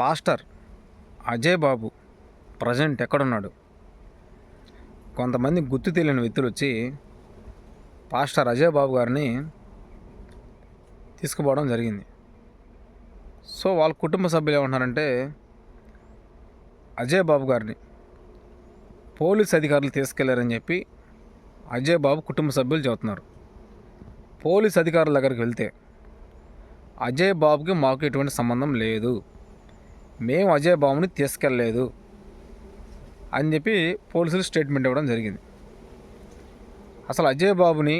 Pastor Ajay బాబు present ఎక్కడున్నాడు? కొంతమంది గుర్తు తెలియని వ్యక్తులు వచ్చి పాస్టర్ అజయ్ బాబు గారిని తీసుకుపోవడం జరిగింది. సో వాళ్ళ కుటుంబ సభ్యులు ఏమంటున్నారంటే అజయ్ బాబు గారిని పోలీస్ అధికారులు తీసుకెళ్ళారని చెప్పి అజయ్ బాబు కుటుంబ సభ్యులు చెబుతున్నారు. పోలీస్ అధికారుల దగ్గరికి వెళ్తే అజయ్ బాబుకి మాకు ఎటువంటి సంబంధం లేదు. మేము అజయ్ బాబుని తీసుకెళ్ళలేదు అని చెప్పి పోలీసులు స్టేట్మెంట్ ఇవ్వడం జరిగింది. అసలు అజయ్ బాబుని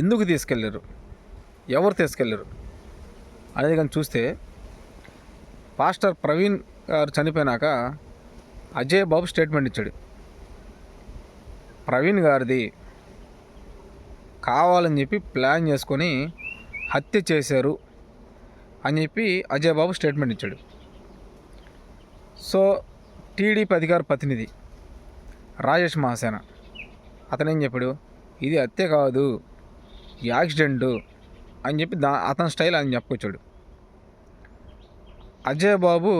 ఎందుకు తీసుకెళ్ళారు? ఎవరు తీసుకెళ్ళారు? అనేది కానీ చూస్తే పాస్టర్ ప్రవీణ్ గారు చనిపోయినాక అజయ్ బాబు స్టేట్మెంట్ ఇచ్చాడు. ప్రవీణ్ గారిది కావాలని చెప్పి ప్లాన్ చేసుకొని హత్య చేశారు అని చెప్పి అజయ్ బాబు స్టేట్మెంట్ ఇచ్చాడు. సో టీడీపీ అధికార ప్రతినిధి రాజేష్ మహాసేన అతను ఏం చెప్పాడు? ఇది హత్య కాదు యాక్సిడెంట్ అని చెప్పి దా అతని స్టైల్ అని చెప్పుకొచ్చాడు. అజయ్ బాబు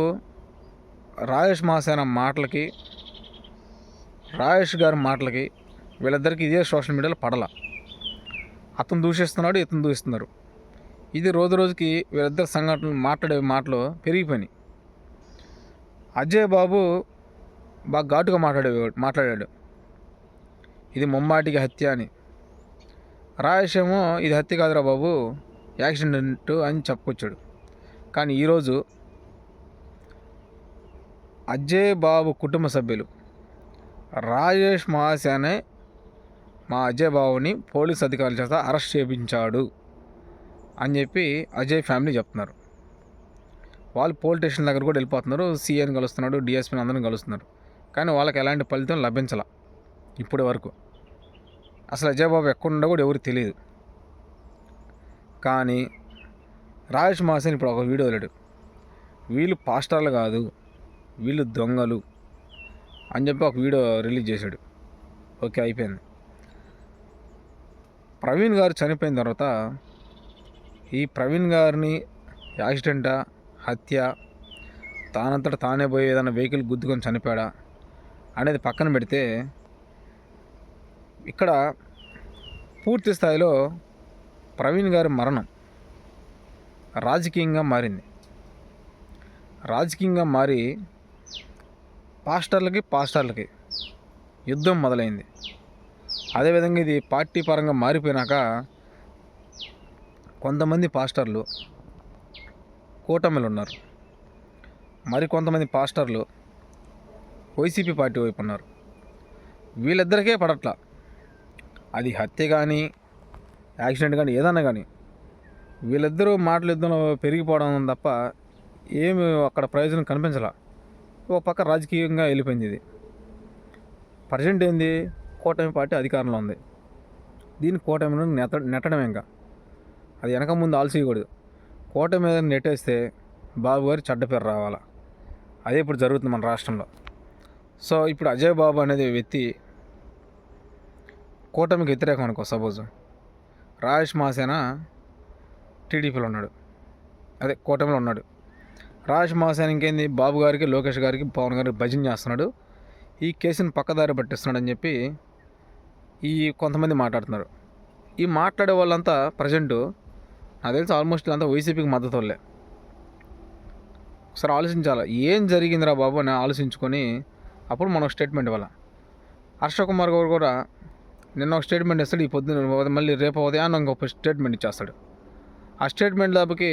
రాజేష్ మహాసేన మాటలకి రాజేష్ గారి మాటలకి వీళ్ళిద్దరికి ఇదే సోషల్ మీడియాలో పడల. అతను దూషిస్తున్నాడు ఇతను దూషిస్తున్నారు. ఇది రోజు రోజుకి వీళ్ళిద్దరు సంఘటనలు మాట్లాడే మాటలు పెరిగిపోయినాయి. అజయ్ బాబు బాగా ఘాటుగా మాట్లాడే మాట్లాడాడు. ఇది ముమ్మాటికి హత్య అని. రాజేష్ ఏమో ఇది హత్య కాదురా బాబు యాక్సిడెంట్ అని చెప్పుకొచ్చాడు. కానీ ఈరోజు అజయ్ బాబు కుటుంబ సభ్యులు రాజేష్ మహాసేనే మా అజయ్ బాబుని పోలీస్ అధికారుల చేత అరెస్ట్ చేయించాడు అని చెప్పి అజయ్ ఫ్యామిలీ చెప్తున్నారు. వాళ్ళు పోలీస్ స్టేషన్ దగ్గర కూడా వెళ్ళిపోతున్నారు. సీఎని కలుస్తున్నాడు డిఎస్పీని అందరిని కలుస్తున్నారు. కానీ వాళ్ళకి ఎలాంటి ఫలితం లభించాల ఇప్పటి వరకు. అసలు అజయబాబు ఎక్కడుండో కూడా ఎవరికి తెలియదు. కానీ రాజేష్ మాసన్ ఇప్పుడు ఒక వీడియో వెళ్ళాడు వీళ్ళు పాస్టర్లు కాదు వీళ్ళు దొంగలు అని చెప్పి ఒక వీడియో రిలీజ్ చేశాడు. ఓకే అయిపోయింది. ప్రవీణ్ గారు చనిపోయిన తర్వాత ఈ ప్రవీణ్ గారిని యాక్సిడెంటా హత్య. తానంతట తానే పోయి ఏదైనా వెహికల్ గుద్దుకొని చనిపోయాడా అనేది పక్కన పెడితే ఇక్కడ పూర్తి స్థాయిలో ప్రవీణ్ గారి మరణం రాజకీయంగా మారింది. రాజకీయంగా మారి పాస్టర్లకి పాస్టర్లకి యుద్ధం మొదలైంది. అదేవిధంగా ఇది పార్టీ పరంగా మారిపోయినాక కొంతమంది పాస్టర్లు కూటమిలు ఉన్నారు మరి కొంతమంది పాస్టర్లు వైసీపీ పార్టీ వైపు ఉన్నారు. వీళ్ళిద్దరికే పడట్ల. అది హత్య కానీ యాక్సిడెంట్ కానీ ఏదన్నా కానీ వీళ్ళిద్దరూ మాటలు యుద్ధంలో పెరిగిపోవడం తప్ప ఏమి అక్కడ ప్రయోజనం కనిపించాల. ఒక పక్క రాజకీయంగా వెళ్ళిపోయింది ఇది. ప్రజెంట్ ఏంది? కూటమి పార్టీ అధికారంలో ఉంది. దీన్ని కూటమిని నెత నెట్టడం ఇంకా అది వెనక ముందు ఆలోచించకూడదు కోట మీద నెట్టేస్తే బాబు గారు చెడ్డ పేరు రావాలా? అదే ఇప్పుడు జరుగుతుంది మన రాష్ట్రంలో. సో ఇప్పుడు అజయ్ బాబు అనేది వ్యక్తి కూటమికి వ్యతిరేకం అనుకో సపోజ్. రాజేష్ మాసేన టీడీపీలో ఉన్నాడు. అదే కూటమిలో ఉన్నాడు. రాజేష్ మాసేన ఇంకేంది? బాబు గారికి లోకేష్ గారికి పవన్ గారికి భజన చేస్తున్నాడు. ఈ కేసుని పక్కదారి పట్టిస్తున్నాడు అని చెప్పి ఈ కొంతమంది మాట్లాడుతున్నారు. ఈ మాట్లాడే వాళ్ళంతా ప్రజెంటు నాకు తెలిసి ఆల్మోస్ట్ అంతా వైసీపీకి మద్దతు వాళ్ళే ఒకసారి ఆలోచించాలి ఏం జరిగిందిరా బాబు అని ఆలోచించుకొని అప్పుడు మనం స్టేట్మెంట్ ఇవ్వాలి? హర్ష కుమార్ గారు కూడా నిన్న ఒక స్టేట్మెంట్ ఇస్తాడు ఈ పొద్దున్న మళ్ళీ రేపు ఉదయాన్నే ఇంకొక స్టేట్మెంట్ ఇచ్చేస్తాడు. ఆ స్టేట్మెంట్ దాపుకి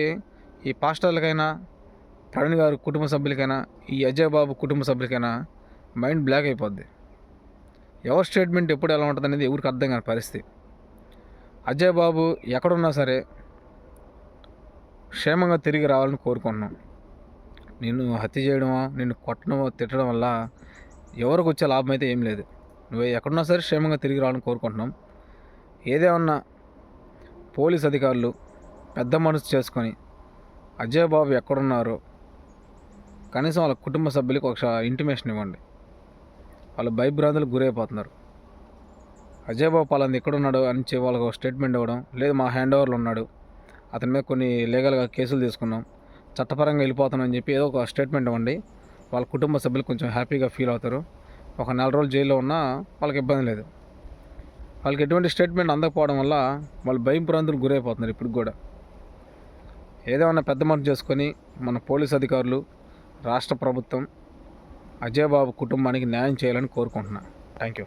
ఈ పాస్టర్లకైనా ప్రవీణ్ గారు కుటుంబ సభ్యులకైనా ఈ అజయ్ బాబు కుటుంబ సభ్యులకైనా మైండ్ బ్లాక్ అయిపోద్ది. ఎవరి స్టేట్మెంట్ ఎప్పుడు ఎలా ఉంటుంది అనేది ఎవరికి అర్థం కాని పరిస్థితి. అజయ్ బాబు ఎక్కడున్నా సరే క్షేమంగా తిరిగి రావాలని కోరుకుంటున్నాం. నిన్ను హత్య చేయడమో నిన్ను కొట్టడమో తిట్టడం వల్ల ఎవరికి వచ్చే లాభం అయితే ఏం లేదు. నువ్వు ఎక్కడున్నా సరే క్షేమంగా తిరిగి రావాలని కోరుకుంటున్నాం. ఏదేమన్నా పోలీస్ అధికారులు పెద్ద మనసు చేసుకొని అజయ్ బాబు ఎక్కడున్నారో కనీసం వాళ్ళ కుటుంబ సభ్యులకు ఒక ఇంటిమేషన్ ఇవ్వండి. వాళ్ళు భయభ్రాంతులకు గురైపోతున్నారు. అజయ్ బాబు పలాంది ఎక్కడున్నాడు అని చెప్పి వాళ్ళకి ఒక స్టేట్మెంట్ ఇవ్వడం లేదు మా హ్యాండ్ ఓవర్లో ఉన్నాడు అతని మీద కొన్ని లీగల్గా కేసులు తీసుకున్నాం. చట్టపరంగా వెళ్ళిపోతానని చెప్పి ఏదో ఒక స్టేట్మెంట్ ఇవ్వండి. వాళ్ళ కుటుంబ సభ్యులు కొంచెం హ్యాపీగా ఫీల్ అవుతారు. ఒక నెల రోజులు జైల్లో ఉన్నా వాళ్ళకి ఇబ్బంది లేదు. వాళ్ళకి ఎటువంటి స్టేట్మెంట్ అందకపోవడం వల్ల వాళ్ళు భయం ప్రాంతులు గురైపోతున్నారు ఇప్పుడు కూడా. ఏదేమన్నా పెద్ద మనం చేసుకొని మన పోలీస్ అధికారులు రాష్ట్ర ప్రభుత్వం అజయ్ బాబు కుటుంబానికి న్యాయం చేయాలని కోరుకుంటున్నాను థ్యాంక్ యూ